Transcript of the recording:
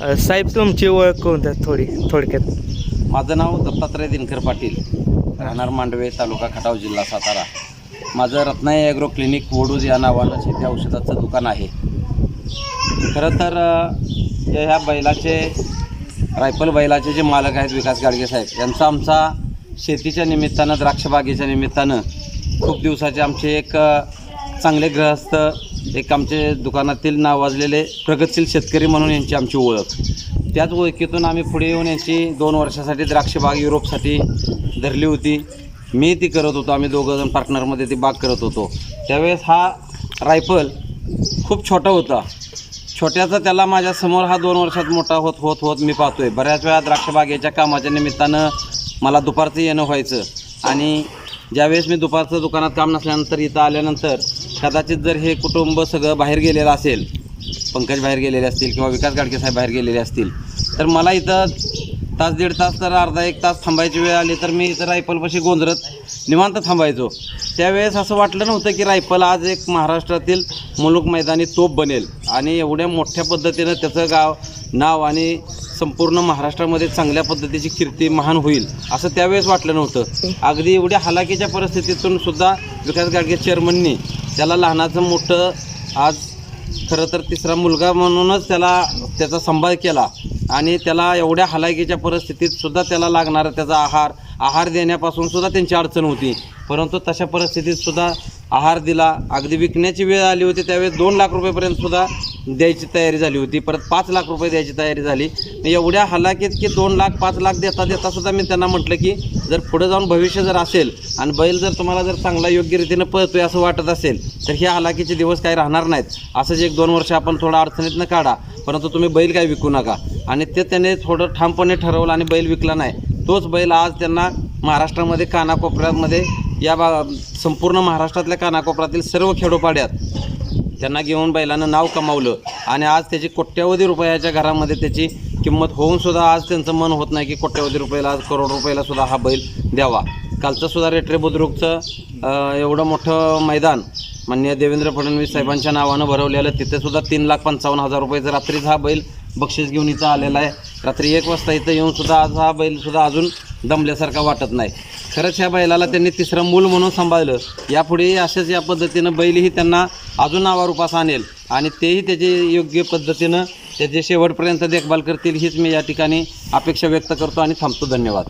साहेब तुमची ओळख कोणत्या थोडी थोडक्यात. माझं नाव दत्तात्रय दिनकर पाटील राहणार मांडवे तालुका खटाव जिल्हा सातारा. माझं रत्नाई ॲग्रो क्लिनिक वडूज या नावानं शेती औषधाचं दुकान आहे. खरं तर अ, ह्या बैलाचे रायफल बैलाचे जे मालक आहेत विकास गाडगे साहेब यांचा आमचा शेतीच्या निमित्तानं द्राक्षबागेच्या निमित्तानं खूप दिवसाचे आमचे एक अ, चांगले ग्रहस्थ एक आमचे दुकानातील नावाजलेले प्रगतशील शेतकरी म्हणून यांची आमची ओळख. त्याच ओळखीतून आम्ही पुढे येऊन यांची दोन वर्षासाठी द्राक्षबाग युरोपसाठी धरली होती. मी ती करत होतो आम्ही दोघंजण पार्टनरमध्ये ती बाग करत होतो. त्यावेळेस हा रायफल खूप छोटा होता. छोट्याचा त्याला माझ्यासमोर हा दोन वर्षात मोठा होत होत होत मी पाहतो आहे बऱ्याच वेळा द्राक्षबागेच्या कामाच्या निमित्तानं मला दुपारचं येणं व्हायचं. आणि ज्यावेळेस मी दुपारचं दुकानात काम नसल्यानंतर इथं आल्यानंतर कदाचित जर हे कुटुंब सगळं बाहेर गेलेलं असेल पंकज बाहेर गेलेले असतील किंवा विकास गाडगे साहेब बाहेर गेलेले असतील तर मला इथं तास दीड तास तर अर्धा एक तास थांबायची वेळ आली तर मी इथं रायफलपाशी गोंधळत निवांत थांबायचो. त्यावेळेस असं वाटलं नव्हतं की रायफल आज एक महाराष्ट्रातील मुलुक मैदानी तोप बनेल आणि एवढ्या मोठ्या पद्धतीनं त्याचं गाव नाव आणि संपूर्ण महाराष्ट्रामध्ये चांगल्या पद्धतीची कीर्ती महान होईल असं त्यावेळेस वाटलं नव्हतं. अगदी एवढ्या हलाखीच्या परिस्थितीतून सुद्धा विकास गाडगे चेअरमननी त्याला लहानाचं मोठं आज खरं तर तिसरा मुलगा म्हणूनच त्याला त्याचा संभाळ केला. आणि त्याला एवढ्या हलाखीच्या परिस्थितीत सुद्धा त्याला लागणारा त्याचा आहार आहार देण्यापासून सुद्धा त्यांची अडचण होती. परंतु तशा परिस्थितीत सुद्धा आहार दिला अगदी विकण्याची वेळ आली होती त्यावेळेस दोन लाख रुपयेपर्यंत सुद्धा द्यायची तयारी झाली होती. परत पाच लाख रुपये द्यायची तयारी झाली. एवढ्या हलाखीत की दोन लाख पाच लाख देता देता सुद्धा मी त्यांना म्हटलं की जर पुढे जाऊन भविष्य जर असेल आणि बैल जर तुम्हाला जर चांगला योग्य रीतीनं पळतोय असं वाटत असेल तर ह्या हलाखीचे दिवस काही राहणार नाहीत. असंच एक दोन वर्ष आपण थोडं अडचणीतनं काढा परंतु तुम्ही बैल काही विकू नका. आणि ते त्याने थोडं ठामपणे ठरवलं आणि बैल विकला नाही. तोच बैल आज त्यांना महाराष्ट्रामध्ये कानाकोपऱ्यामध्ये या बा संपूर्ण महाराष्ट्रातल्या कानाकोपऱ्यातील सर्व खेडोपाड्यात त्यांना घेऊन बैलानं नाव कमावलं. आणि आज त्याची कोट्यावधी रुपयाच्या घरामध्ये त्याची किंमत होऊन सुद्धा आज त्यांचं मन होत नाही की कोट्यावधी रुपयाला आज करोड रुपयाला सुद्धा हा बैल द्यावा. कालचं सुद्धा रेटरे बुद्रुकचं एवढं मोठं मैदान माननीय देवेंद्र फडणवीस साहेबांच्या नावानं भरवलेलं तिथेसुद्धा तीन लाख पंचावन्न हजार रुपयाचं रात्रीच हा बैल बक्षीस घेऊन इथं आलेला आहे. रात्री एक वाजता इथं येऊनसुद्धा आज हा बैलसुद्धा अजून दमल्यासारखा वाटत नाही. खरंच ह्या बैलाला त्यांनी तिसरं मूल म्हणून सांभाळलं. यापुढे अशाच या पद्धतीनं बैलही त्यांना अजून नावारूपास आणेल. आणि तेही त्याचे योग्य पद्धतीनं त्याचे शेवटपर्यंत देखभाल करतील हीच मी या ठिकाणी अपेक्षा व्यक्त करतो आणि थांबतो. धन्यवाद.